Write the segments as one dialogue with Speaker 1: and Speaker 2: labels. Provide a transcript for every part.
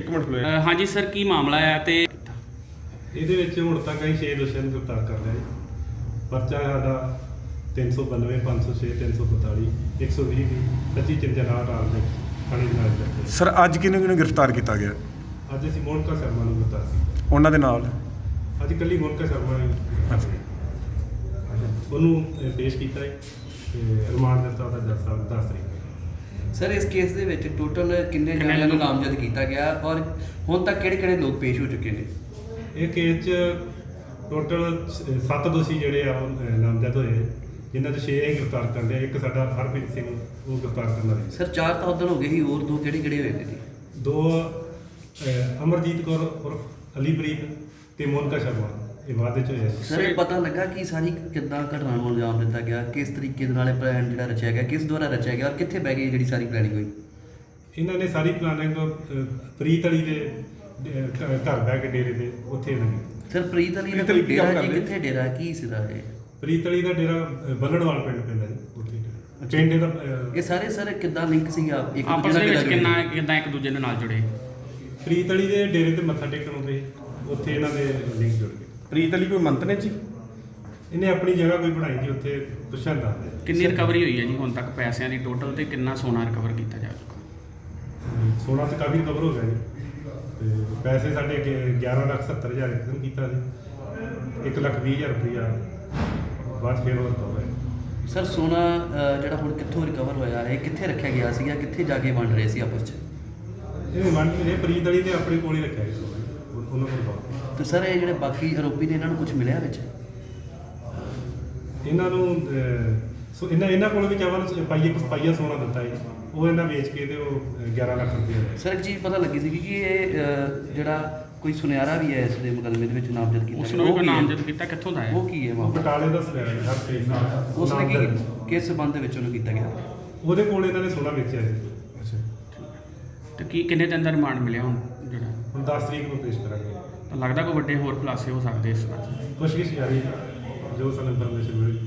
Speaker 1: ਇੱਕ ਮਿੰਟ ਖਲੋ
Speaker 2: ਅ, ਹਾਂਜੀ ਸਰ ਕੀ ਮਾਮਲਾ ਹੈ ਤੇ
Speaker 3: ਇਹਦੇ ਵਿੱਚ ਹੁਣ ਤੱਕ ਅਸੀਂ 6 ਦੋਸ਼ੀਆਂ ਨੂੰ ਗ੍ਰਿਫਤਾਰ ਕਰ ਲਿਆ ਜੀ। ਪਰਚਾ ਸਾਡਾ 392 506 342 120 ਦੀ। 25 ਚਿੰਤਨਾਰ ਆਲ ਦੇ ਥਾਣੇ ਦੇ ਨਾਲ ਰੱਖੇ
Speaker 1: ਸਰ ਅੱਜ ਕਿਹਨੂੰ ਕਿਹਨੂੰ ਗ੍ਰਿਫਤਾਰ ਕੀਤਾ ਗਿਆ?
Speaker 3: ਅੱਜ ਅਸੀਂ ਮੋਨਕਾ ਸ਼ਰਮਾ ਨੂੰ ਗ੍ਰਿਫਤਾਰ ਕੀਤਾ।
Speaker 1: ਉਹਨਾਂ ਦੇ ਨਾਲ?
Speaker 3: ਅੱਜ ਕੱਲੀ ਮੋਨਕਾ ਸ਼ਰਮਾ ਨੇ
Speaker 1: ਅੱਛਾ।
Speaker 3: ਉਹਨੂੰ ਪੇਸ਼ ਕੀਤਾ ਹੈ ਤੇ ਰਿਮਾਂਡ ਦਿੱਤਾ ਉਹਦਾ ਜੱਜ ਸਾਹਿਬ 10 ਤਰੀਕ
Speaker 4: ਸਰ ਇਸ ਕੇਸ ਦੇ ਵਿੱਚ ਟੋਟਲ ਕਿੰਨੇ ਜਣਿਆਂ ਨੂੰ ਨਾਮਜ਼ਦ ਕੀਤਾ ਗਿਆ ਔਰ ਹੁਣ ਤੱਕ ਕਿਹੜੇ ਕਿਹੜੇ ਲੋਕ ਪੇਸ਼ ਹੋ ਚੁੱਕੇ ਨੇ?
Speaker 3: ਇਹ ਕੇਸ 'ਚ ਟੋਟਲ 7 ਦੋਸ਼ੀ ਜਿਹੜੇ ਆ ਉਹ ਨਾਮਜ਼ਦ ਹੋਏ ਜਿਨ੍ਹਾਂ ਤੋਂ 6 ਅਸੀਂ ਗ੍ਰਿਫਤਾਰ ਕਰ ਲਿਆ। ਇੱਕ ਸਾਡਾ ਹਰਪ੍ਰੀਤ ਸਿੰਘ ਉਹ ਗ੍ਰਿਫਤਾਰ ਕਰਨ ਵਾਲੇ
Speaker 4: ਸਰ ਚਾਰ ਤਾਂ ਉਦੋਂ ਹੋ ਗਏ ਸੀ ਹੋਰ ਦੋ ਕਿਹੜੇ ਕਿਹੜੇ ਹੋਏ ਨੇ ਜੀ?
Speaker 3: ਦੋ ਅਮਰਜੀਤ ਕੌਰ ਉਰਫ ਅਲੀਪ੍ਰੀਤ ਤੇ ਮੋਨਕਾ ਸ਼ਰਮਾ। ਇਹ ਬਾਅਦ ਵਿੱਚ ਹੋਇਆ ਸੀ
Speaker 4: ਸਰ ਇਹ ਪਤਾ ਲੱਗਾ ਕਿ ਸਾਰੀ ਕਿੱਦਾਂ ਘਟਨਾ ਨੂੰ ਅੰਜਾਮ ਦਿੱਤਾ ਗਿਆ ਕਿਸ ਤਰੀਕੇ ਦੇ ਨਾਲ ਇਹ ਪਲਾਨ ਜਿਹੜਾ ਰਚਿਆ ਗਿਆ ਕਿਸ ਦੁਆਰਾ ਰਚਿਆ ਗਿਆ ਔਰ ਕਿੱਥੇ ਬਹਿ ਗਈ ਜਿਹੜੀ ਸਾਰੀ ਪਲੈਨਿੰਗ ਹੋਈ
Speaker 3: ਇਹਨਾਂ ਨੇ ਸਾਰੀ ਪਲਾਨਿੰਗ ਪ੍ਰੀਤ ਅਲੀ ਦੇ ਅਹ, ਘ- ਘਰ ਬਹਿ ਕੇ ਡੇਰੇ ਦੇ ਉੱਥੇ ਇਹਨਾਂ ਨੇ
Speaker 4: ਸਰ ਪ੍ਰੀਤ ਅਲੀ ਦਾ
Speaker 1: ਪ੍ਰੀਤ ਅਲੀ ਕੀ
Speaker 4: ਡੇਰਾ
Speaker 1: ਕੰਮ
Speaker 4: ਜੀ
Speaker 1: ਕਰਦੇ?
Speaker 4: ਕਿੱਥੇ ਡੇਰਾ ਹੈ? ਕੀ ਸਿਰਾ ਹੈ
Speaker 3: ਪ੍ਰੀਤ ਅਲੀ ਦਾ ਡੇਰਾ ਅਹ, ਬੱਲੜਵਾਲ ਪਿੰਡ ਪੈਂਦਾ ਜੀ ਉੱਥੇ ਡੇਰਾ। ਪਿੰਡ ਇਹਦਾ ਅਹ,
Speaker 4: ਇਹ ਸਾਰੇ ਸਰ ਕਿੱਦਾਂ ਲਿੰਕ ਸੀ ਆਪ ਇੱਕ
Speaker 2: ਆਪਸ
Speaker 4: ਦੂਜੇ
Speaker 2: ਦੇ
Speaker 4: ਨਾਲ
Speaker 2: ਵਿੱਚ
Speaker 4: ਕਿੱਦਾਂ
Speaker 2: ਕਿੰਨਾ? ਕਿਦਾਂ ਇੱਕ ਦੂਜੇ ਦੇ ਨਾਲ ਜੁੜੇ
Speaker 3: ਪ੍ਰੀਤ ਅਲੀ ਦੇ ਡੇਰੇ ਤੇ ਮੱਥਾ ਟੇਕਣ ਆਉਂਦੇ ਉੱਥੇ ਇਹਨਾਂ ਦੇ ਲਿੰਕ ਜੁੜ ਗਏ
Speaker 1: ਪ੍ਰੀਤ ਅਲੀ ਕੋਈ ਮੰਤ ਨੇ ਜੀ?
Speaker 3: ਇਹਨੇ ਆਪਣੀ ਜਗ੍ਹਾ ਕੋਈ ਬਣਾਈ ਜੀ ਉੱਥੇ ਪੁੱਛਣ ਦਾ।
Speaker 2: ਕਿੰਨੀ ਰਿਕਵਰੀ ਹੋਈ ਹੈ ਜੀ ਹੁਣ ਤੱਕ ਪੈਸਿਆਂ ਦੀ ਟੋਟਲ ਤੇ ਕਿੰਨਾ ਸੋਨਾ ਰਿਕਵਰ ਕੀਤਾ ਜਾ ਚੁੱਕਾ?
Speaker 3: ਸੋਨਾ ਤੇ ਕਾਫੀ ਕਵਰ ਹੋ ਗਿਆ ਜੀ। ਤੇ ਪੈਸੇ ਸਾਡੇ ਅੱਗੇ 11 ਲੱਖ 70 ਹਜ਼ਾਰ ਕੀਤਾ ਸੀ 1 ਲੱਖ 20 ਹਜ਼ਾਰ ਰੁਪਇਆ ਬਾਅਦ ਫੇਰ ਹੋਰ ਤੋਂ ਹੋਇਆ।
Speaker 4: ਸਰ ਸੋਨਾ ਜਿਹੜਾ ਹੁਣ ਕਿੱਥੋਂ ਰਿਕਵਰ ਹੋਇਆ ਇਹ ਕਿੱਥੇ ਰੱਖਿਆ ਗਿਆ ਸੀਗਾ? ਕਿੱਥੇ ਜਾ ਕੇ ਵੰਡ ਰਹੇ ਸੀ ਆਪਸ 'ਚ?
Speaker 3: ਇਹ ਮੰਨ ਇਹ ਪ੍ਰੀਤ ਅਲੀ ਤੇ ਆਪਣੇ ਕੋਲ ਹੀ ਰੱਖਿਆ ਸੀ ਸੋਨਾ। ਉਹਨਾਂ ਕੋਲ ਪਾਓ।
Speaker 4: ਤੇ ਸਰ ਇਹ ਜਿਹੜੇ ਬਾਕੀ ਆਰੋਪੀ ਨੇ ਇਹਨਾਂ ਨੂੰ ਕੁਝ ਮਿਲਿਆ ਵਿੱਚ
Speaker 3: ਇਹਨਾਂ ਨੂੰ ਅਹ, ਸੋ ਇਹਨਾਂ ਇਹਨਾਂ ਕੋਲ ਵੀ ਚਾਵਲ ਪਾਈਏ ਪਾਈਆ ਸੋਨਾ ਦਿੱਤਾ ਜੀ ਉਹ ਇਹਨਾਂ ਵੇਚ ਕੇ ਤੇ ਉਹ ਅਹ, 11 ਲੱਖ ਰੁਪਏ ਲਏ
Speaker 4: ਸਰ ਇੱਕ ਚੀਜ਼ ਪਤਾ ਲੱਗੀ ਸੀ ਕਿ ਇਹ ਜਿਹੜਾ ਕੋਈ ਸੁਨਿਆਰਾ ਵੀ ਹੈ ਇਸ ਦੇ ਮੁਕੱਦਮੇ ਦੇ ਵਿੱਚ ਨਾਮਜ਼ਦ ਕੀਤਾ
Speaker 2: ਉਸ
Speaker 4: ਗਿਆ।
Speaker 2: ਨੂੰ ਵੀ
Speaker 4: ਉਹ
Speaker 2: ਕੋਈ
Speaker 4: ਕੀ ਹੈ?
Speaker 2: ਨਾਮਜ਼ਦ ਕੀਤਾ ਕਿੱਥੋਂ ਦਾ ਹੈ
Speaker 4: ਉਹ ਕੀ ਹੈ
Speaker 3: ਉਹ
Speaker 4: ਮਾਮਲਾ
Speaker 3: ਬਟਾਲੇ ਦਾ ਸੁਨਿਆਰਾ ਜੀ ਹਰ ਤੇਜ਼ ਨਾਲ
Speaker 4: ਉਸਨੇ ਕੀ। ਕਿਸ ਸਬੰਧ ਦੇ ਵਿੱਚ ਉਹਨੂੰ ਕੀਤਾ ਗਿਆ
Speaker 3: ਉਹਦੇ ਕੋਲ ਇਹਨਾਂ ਨੇ ਸੋਨਾ ਵੇਚਿਆ ਸੀ
Speaker 1: ਅੱਛਾ
Speaker 2: ਤੇ ਕੀ ਕਿੰਨੇ ਦਿਨ ਦਾ ਰਿਮਾਂਡ ਮਿਲਿਆ ਹੁਣ
Speaker 3: ਹੁਣ 10 ਤਰੀਕ ਨੂੰ ਪੇਸ਼ ਕਰਾਂਗੇ।
Speaker 2: ਤਾਂ ਲੱਗਦਾ ਕੋਈ ਵੱਡੇ ਹੋਰ ਖੁਲਾਸੇ ਹੋ ਸਕਦੇ ਇਸ ਵਾਰ।
Speaker 3: ਕੋਸ਼ਿਸ਼ ਜਾਰੀ ਹੈ। ਜੋ ਸਾਨੂੰ ਇਨਫੋਰਮੇਸ਼ਨ ਮਿਲੀ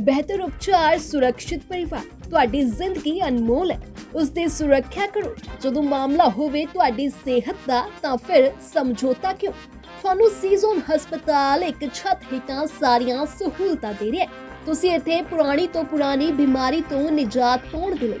Speaker 5: ਬਿਹਤਰ ਉਪਚਾਰ ਸੁਰੱਖਿਅਤ ਪਰਿਵਾਰ ਤੁਹਾਡੀ ਜ਼ਿੰਦਗੀ ਅਨਮੋਲ ਹੈ। ਉਸ ਦੀ ਸੁਰੱਖਿਆ ਕਰੋ। ਜਦੋਂ ਮਾਮਲਾ ਹੋਵੇ ਤੁਹਾਡੀ ਸਿਹਤ ਦਾ ਤਾਂ ਫਿਰ ਸਮਝੌਤਾ ਕਿਉਂ? ਤੁਹਾਨੂੰ ਸੀਜ਼ਨ ਹਸਪਤਾਲ ਇੱਕ ਛੱਤ ਹੇਠਾਂ ਸਾਰੀਆਂ ਸਹੂਲਤਾਂ ਦੇ ਰਿਹਾ ਹੈ। ਤੁਸੀਂ ਇੱਥੇ ਪੁਰਾਣੀ ਤੋਂ ਪੁਰਾਣੀ ਬਿਮਾਰੀ ਤੋਂ ਨਿਜਾਤ ਪਾਉਣ ਦੇ ਲਈ